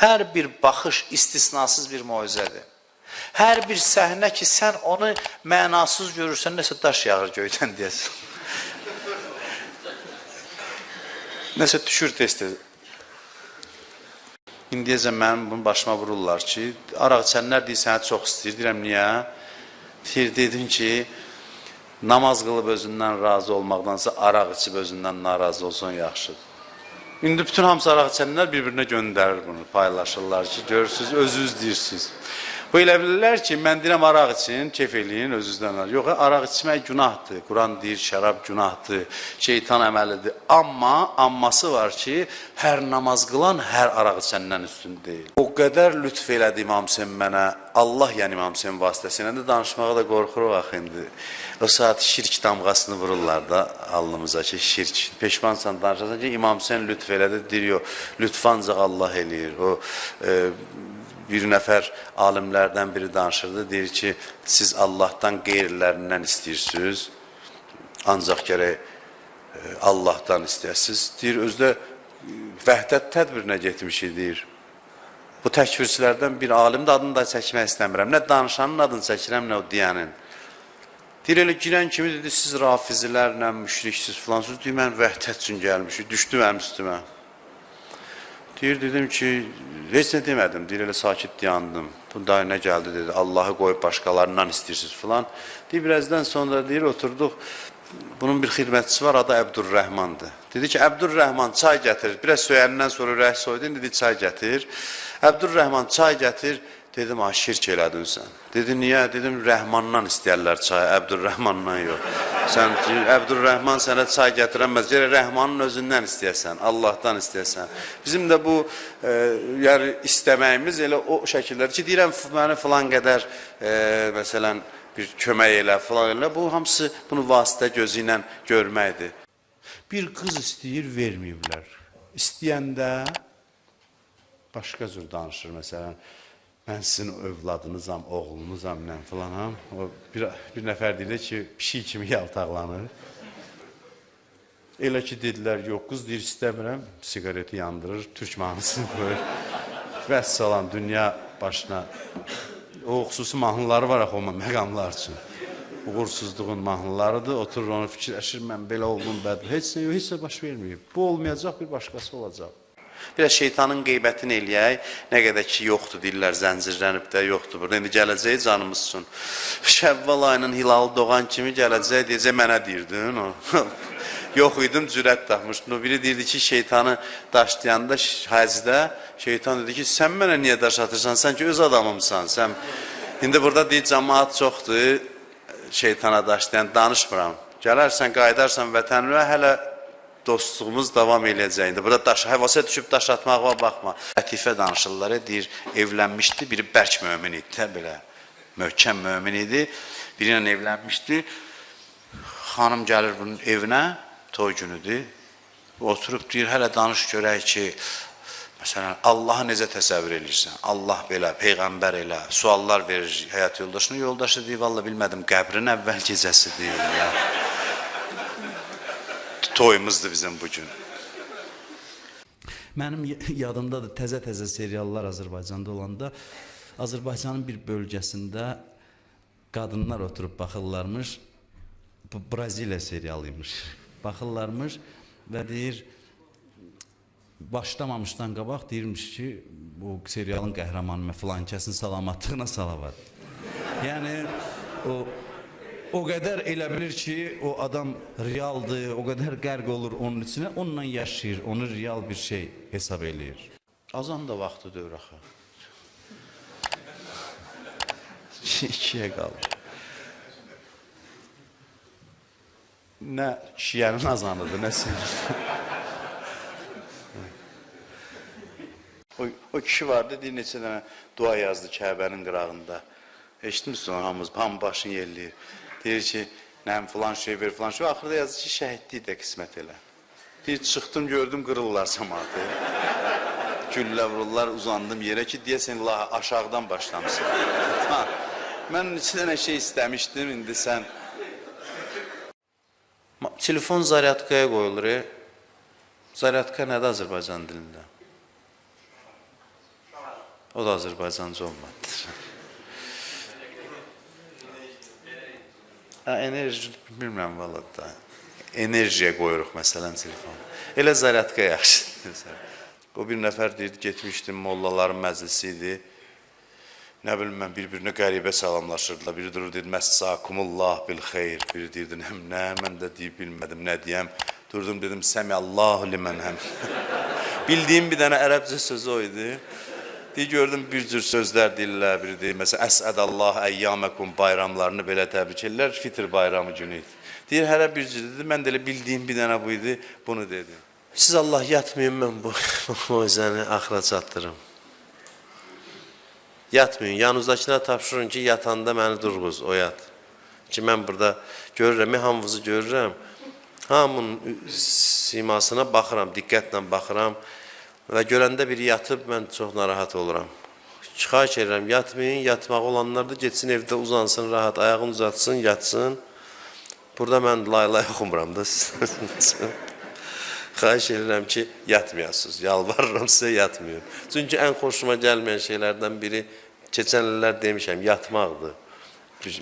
Hər bir baxış istisnasız bir moizədir. Hər bir səhnə ki, sən onu mənasız görürsən, nəsə daş yağır göydən deyəsən. nəsə düşür tez-tez. İndiyəcə mənim bunu başıma vururlar ki, araq içənlər deyir, səni çox istəyir. Deyirəm, niyə? Deyir, dedim ki, namaz qılıb özündən razı olmaqdansa araq içib özündən narazı olsun yaxşıdır. İndi bütün hamısı araq içənlər bir-birinə göndərir bunu, paylaşırlar ki, görürsünüz, özünüz deyirsiniz. Bu elə bilirlər ki, mən deyirəm araq için, keyf eləyin, özünüzdən. Yox, araq içmək günahdır. Quran deyir, şərab günahdır, şeytan əməlidir. Amma amması var ki, hər namaz qılan hər araq içəndən üstün deyil. O qədər lütf elədi İmam Hüseyin mənə, Allah yəni İmam Hüseyin vasitəsilə də danışmağa da qorxuruq axı indi. O saat şirk damğasını vururlar da alnımıza ki, şirk. Peşmansan danışasan ki, İmam Hüseyin lütf elədi, deyir, yox, lütf ancaq Allah eləyir. O e, bir nəfər alimlərdən biri danışırdı, deyir ki, siz Allahdan qeyrilərindən istəyirsiniz, ancaq gərək e, Allahdan istəyəsiniz. Deyir, özdə e, vəhdət tədbirinə getmişik, deyir. Bu təkvirçilərdən bir alim də adını da çəkmək istəmirəm. Nə danışanın adını çəkirəm, nə o deyənin. Deyir, elə girən kimi dedi, siz rafizilərlə, müşriksiz filan, siz deyir, mən vəhdət üçün gəlmişik, düşdü mənim üstümə. Deyir, dedim ki, heç nə demədim. Deyir, elə sakit dayandım. Bu da nə gəldi dedi, Allahı qoyub başqalarından istəyirsiniz filan. Deyir, birazdan sonra deyir, oturduq. Bunun bir xidmətçisi var, adı Əbdurrəhmandır. Dedi ki, Əbdurrəhman çay gətir. Biraz söyəndən sonra ürək soydu, dedi çay gətir. Əbdurrəhman çay gətir. Dedim, ha, şirk elədin sən. Dedi, niyə? Dedim, Rəhmandan istəyərlər çayı, Əbdurrəhmandan yox. Sən ki, Əbdurrəhman sənə çay gətirəməz. Gərək Rəhmanın özündən istəyəsən, Allahdan istəyəsən. Bizim də bu, e, yəni istəməyimiz elə o şəkillər ki, deyirəm, məni filan qədər, e, məsələn, bir kömək elə, filan elə. Bu, hamısı bunu vasitə gözü ilə görməkdir. Bir qız istəyir, verməyiblər. İstəyəndə başqa cür danışır, məsələn mən sizin övladınızam, oğlunuzam, nə filanam. O bir, bir nəfər deyir ki, pişik kimi yaltaqlanır. Elə ki, dedilər, yox, qız deyir, istəmirəm, siqareti yandırır, türk mahnısını qoyur. Vəssalam, dünya başına. O xüsusi mahnıları var axı o məqamlar üçün. Uğursuzluğun mahnılarıdır, oturur onu fikirləşir, mən belə oldum, bəd. Heç nə yox, heç nə baş verməyib. Bu olmayacaq, bir başqası olacaq. Biraz şeytanın qeybətini eləyək. Nə qədər ki, yoxdur deyirlər, zəncirlənib də yoxdur burada. İndi gələcək canımız üçün. Şəvval ayının hilalı doğan kimi gələcək deyəcək, mənə deyirdin o. Yox idim, cürət tapmışdım. O biri deyirdi ki, şeytanı daşlayanda həcdə şeytan dedi ki, sən mənə niyə daş atırsan? Sən ki, öz adamımsan. Sən İndi burada deyir, cəmaat çoxdur, şeytana daşlayan danışmıram. Gələrsən, qayıdarsan vətənə, hələ dostluğumuz davam eləyəcək. İndi burada daş həvasa düşüb daş atmağa baxma. Lətifə danışırlar, deyir, evlənmişdi, biri bərk mömin idi, də belə möhkəm mömin idi. Biri ilə evlənmişdi. Xanım gəlir bunun evinə, toy günüdür. Oturub deyir, hələ danış görək ki, Məsələn, Allahı necə təsəvvür edirsən? Allah belə, Peyğəmbər elə, suallar verir həyat yoldaşına. Yoldaşı deyir, valla bilmədim, qəbrin əvvəl gecəsi deyir. Ya toyumuzdur bizim bu gün. Mənim yadımdadır təzə-təzə seriallar Azərbaycanda olanda Azərbaycanın bir bölgəsində qadınlar oturub baxırlarmış. Bu Braziliya serialıymış. Baxırlarmış və deyir başlamamışdan qabaq deyirmiş ki, bu serialın qəhrəmanı filan kəsin salamatlığına salavat. Yəni o o qədər elə bilir ki, o adam realdır, o qədər qərq olur onun içinə, onunla yaşayır, onu real bir şey hesab eləyir. Azan da vaxtı dövr axı. İkiyə qalır. Nə şiyənin azanıdır, nə sənin. o, o kişi vardı, deyir neçə dənə dua yazdı Kəbənin qırağında. Eşitmişsin onu hamımız, hamı başını yelləyir. Deyir ki, nəm filan şey ver, filan şey. Axırda yazır ki, şəhidlik də qismət elə. Deyir, çıxdım, gördüm, qırırlar cəmaatı. Güllə vururlar, uzandım yerə ki, deyəsən, la, aşağıdan başlamışsın. Mən iki dənə şey istəmişdim, indi sən... Telefon zaryadkaya qoyulur, e? Zaryadka nədir Azərbaycan dilində? O da Azərbaycancı olmadı. Ha, enerji bilmirəm valla da. Enerjiyə qoyuruq məsələn telefon. Elə zaryadka yaxşıdır. O bir nəfər deyirdi, getmişdim mollaların məclisi idi. Nə bilim mən bir-birinə qəribə salamlaşırdılar. Biri durur dedi, "Məssakumullah bil xeyr." Biri deyirdi, "Nə, nə mən də deyib bilmədim, nə deyəm." Durdum dedim, "Səmiyallahu limen həm." Bildiyim bir dənə ərəbcə sözü o idi. Deyir gördüm bir cür sözlər deyirlər, biri deyir məsələn əsədallah əyyamakum bayramlarını belə təbrik edirlər, fitr bayramı günü idi. Deyir hərə bir cür dedi, mən də elə bildiyim bir dənə bu idi, bunu dedi. Siz Allah yatmayın mən bu moizəni axıra çatdırım. Yatmayın, yanınızdakına tapşırın ki, yatanda məni durğuz, oyat. Ki mən burada görürəm, hamınızı görürəm. Hamının simasına baxıram, diqqətlə baxıram və görəndə biri yatıb mən çox narahat oluram. Xahiş edirəm, yatmayın, yatmaq olanlar da getsin evdə uzansın, rahat ayağını uzatsın, yatsın. Burada mən laylay oxumuram da siz. Xahiş edirəm ki, yatmayasınız. Yalvarıram sizə yatmayın. Çünki ən xoşuma gəlməyən şeylərdən biri keçən illər demişəm, yatmaqdır.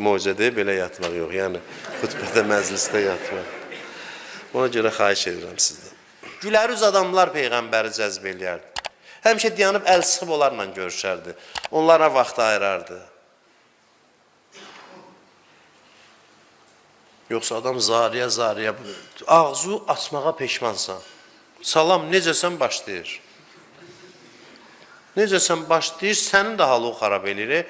Moizədə belə yatmaq yox. Yəni xutbədə, məclisdə yatmaq. Ona görə xahiş edirəm sizdən. Gülərüz adamlar peyğəmbəri cəzb eləyərdi. Həmişə dayanıb əl sıxıb onlarla görüşərdi. Onlara vaxt ayırardı. Yoxsa adam zariyə zariyə ağzı açmağa peşmansan. Salam necəsən başlayır. Necəsən başlayır, sənin də halı xarab eləyir.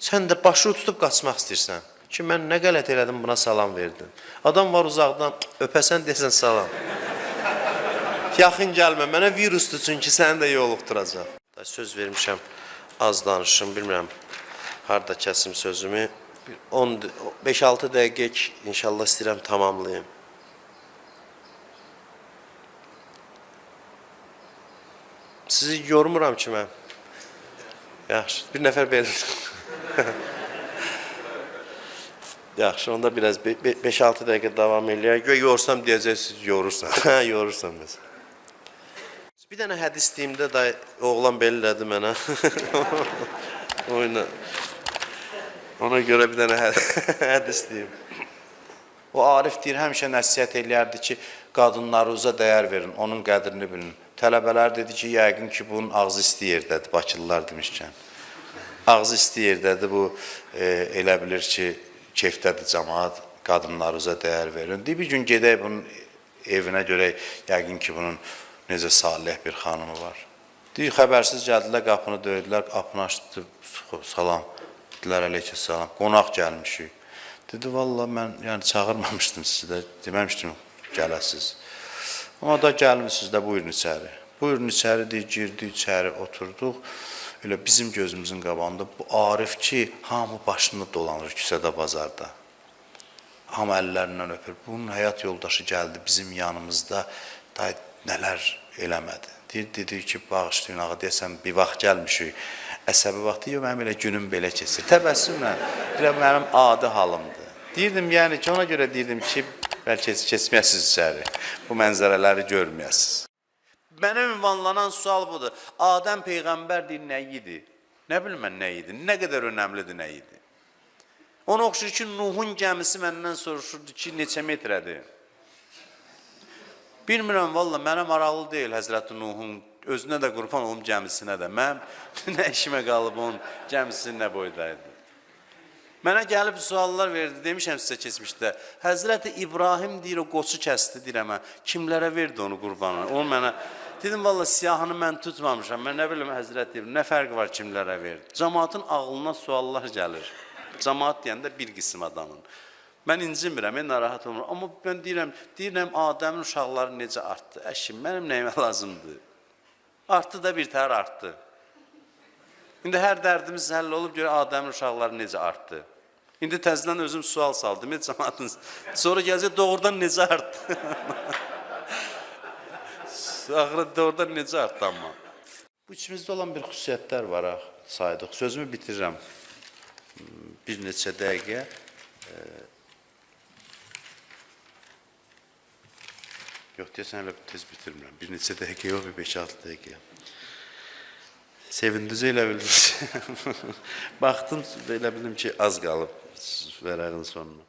Sən də başı tutub qaçmaq istəyirsən. Ki mən nə qələt elədim buna salam verdim. Adam var uzaqdan öpəsən desən salam. Yaxın gəlmə, mənə virusdur çünki səni də yoluxduracaq. Da söz vermişəm, az danışım, bilmirəm. Harda kəsim sözümü. 10 5-6 dəqiqə inşallah istəyirəm tamamlayım. Sizi yormuram ki mən. Yaxşı, bir nəfər belə. Yaxşı, onda biraz 5-6 dəqiqə davam eləyək. Yorsam deyəcəksiniz, yorursan. Yorursan məsələn. Bir dənə hədis deyimdə da oğlan belə elədi mənə. Oyna. Ona görə bir dənə həd- hədis deyim. O Arif deyir, həmişə nəsihət eləyərdi ki, qadınlarınıza dəyər verin, onun qədrini bilin. Tələbələr dedi ki, yəqin ki, bunun ağzı isti yerdədir, Bakılılar demişkən. Ağzı isti yerdədir, bu e, elə bilir ki, keyfdədir cəmaat, qadınlarınıza dəyər verin. Deyir, bir gün gedək bunun evinə görək, yəqin ki, bunun necə salih bir xanımı var. Deyir, xəbərsiz gəldilər, qapını döydülər, qapını açdı, salam, dedilər, əleyhissalam, salam, qonaq gəlmişik. Dedi, valla mən yəni çağırmamışdım sizi də, deməmişdim gələsiz. Amma da gəlmişsiniz də, buyurun içəri. Buyurun içəri, deyir, girdi içəri, oturduq. Elə bizim gözümüzün qabağında bu Arif ki, hamı başını dolanır küçədə, bazarda. Hamı əllərindən öpür. Bunun həyat yoldaşı gəldi bizim yanımızda, da nələr eləmədi. Deyir, dedi ki, bağışlayın ağa, deyəsən bir vaxt gəlmişik. Əsəbi vaxtı yox, mənim elə günüm belə keçir. Təbəssümlə, elə mənim adi halımdır. Deyirdim, yəni ki, ona görə deyirdim ki, bəlkə keçməyəsiniz içəri. Bu mənzərələri görməyəsiniz. Mənə ünvanlanan sual budur. Adəm peyğəmbər deyir nə idi? Nə bilim mən nə idi? Nə qədər önəmlidir nə idi? Ona oxşur ki, Nuhun gəmisi məndən soruşurdu ki, neçə metrədir? Bilmirəm valla mənə maraqlı deyil Həzrəti Nuhun özünə də qurban olum gəmisinə də. Mən nə işimə qalıb onun gəmisi nə boydaydı. Mənə gəlib suallar verdi. Demişəm sizə keçmişdə. Həzrəti İbrahim deyir o qoçu kəsdi deyirəm. Kimlərə verdi onu qurbanı? O mənə dedim valla siyahını mən tutmamışam. Mən nə bilim Həzrəti İbrahim nə fərqi var kimlərə verdi? Cəmaatın ağlına suallar gəlir. Cəmaat deyəndə bir qism adamın. Mən incimirəm, mən narahat olmuram. Amma mən deyirəm, deyirəm Adəmin uşaqları necə artdı? Əşim, mənim nəyimə lazımdır? Artdı da bir təhər artdı. İndi hər dərdimiz həll olub görə Adəmin uşaqları necə artdı? İndi təzədən özüm sual saldım, heç cəmaatın. Sonra gələcək doğrudan necə artdı? Axırı doğrudan necə artdı amma? Bu içimizdə olan bir xüsusiyyətlər var saydıq. Sözümü bitirirəm. Bir neçə dəqiqə. Yox, deyəsən hələ tez bitirmirəm. Bir neçə dəqiqə yox, 5-6 dəqiqə. Sevindici elə bildim. Baxdım, elə bildim ki, az qalıb vərəqin sonuna.